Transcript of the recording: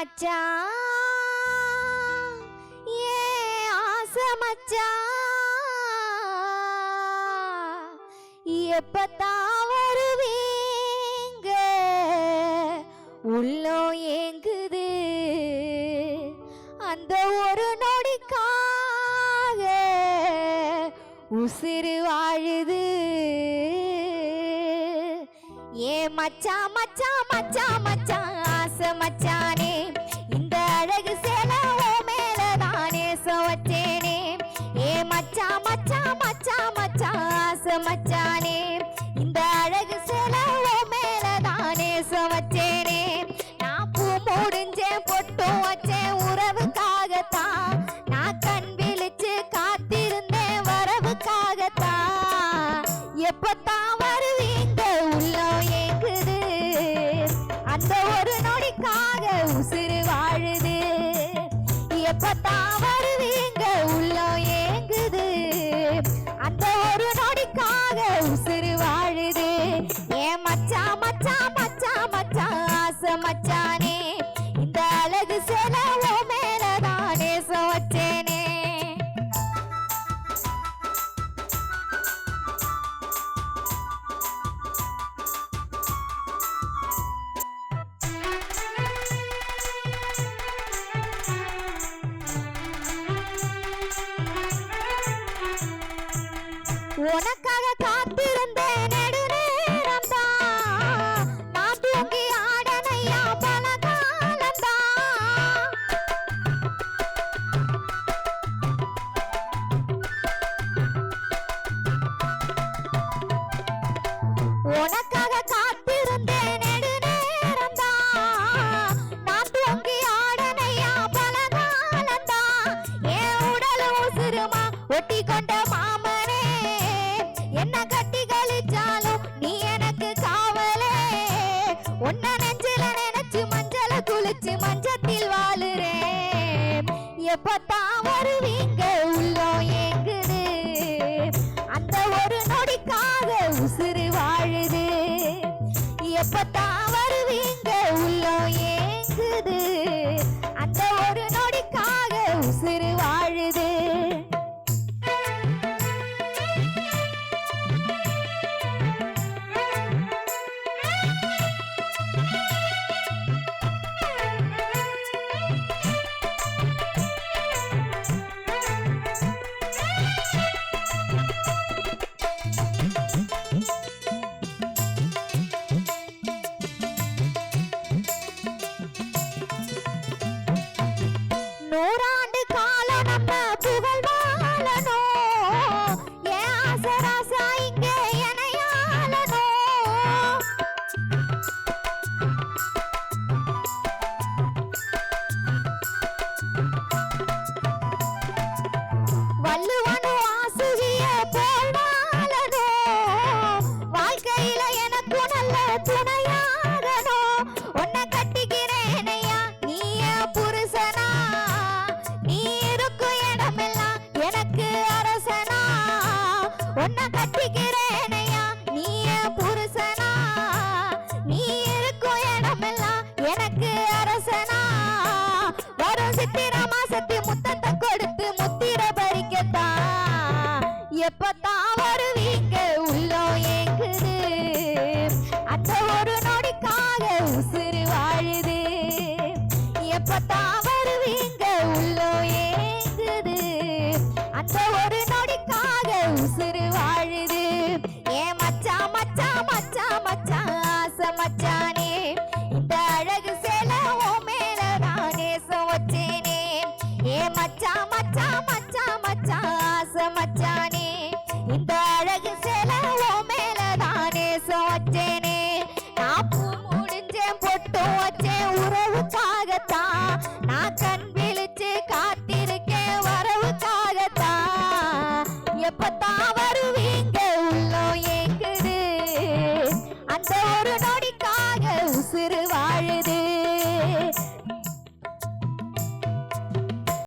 மச்சான் ஏ ஆசை மச்சான் எப்பத்தான் வருவீங்க? உள்ளோ ஏங்குது. அந்த ஒரு நொடிக்காக உசிறு வாழுது. ஏ மச்சா மச்சா மச்சா மச்சா ஆசை மச்சா. மச்சானே இந்த அழகு சேல மேலதானே? சுவச்சேனே. நான் பூ முடிஞ்சேன் பொட்டும் வச்சேன் உறவுக்காகத்தான். நான் கண் விழிச்சு காத்திருந்தேன் வரவுக்காகத்தான். எப்பத்தான் வருவீங்க உள்ளம் ஏங்குது. அந்த ஒரு நொடிக்காக உசிறு வாழுது. எப்பத்தான் வருவீங்க உள்ளம் ஏங்குது. அந்த ஒரு உனக்காக காத்திருந்த நெடுநேரம் தான் நான் தூங்கி ஆடனையா பல உனக்காக நெடுநேரம் தான் நான் தூங்கி ஆடனையா பல என் உசுருமா ஒட்டி கொண்ட உன்ன நெஞ்சில நினைச்சு மஞ்சள குளிச்சு மஞ்சத்தில் வாழுறேன். எப்பத்தான் வருவீங்க? உள்ளோ ஏங்குது. அந்த ஒரு நொடிக்காக உசுறு வாழுது. எப்பத்தான் Blood அந்த ஒரு நொடிக்காக உசுறு வாழுது. ஏ மச்சா மச்சா மச்சா மச்சா ஆசை மச்சானே. இந்த அழகு செலவோ மேல நானே சுமச்சேனே. ஏ மச்சா மச்சா மச்சா மச்சா ஆசை மச்சானே. இந்த அழகு செலவோ மேல நானே சுமச்சேனே. நான் பூ முடிஞ்சேன் பொட்டு வச்சேன் உறவுக்காகத்தான்.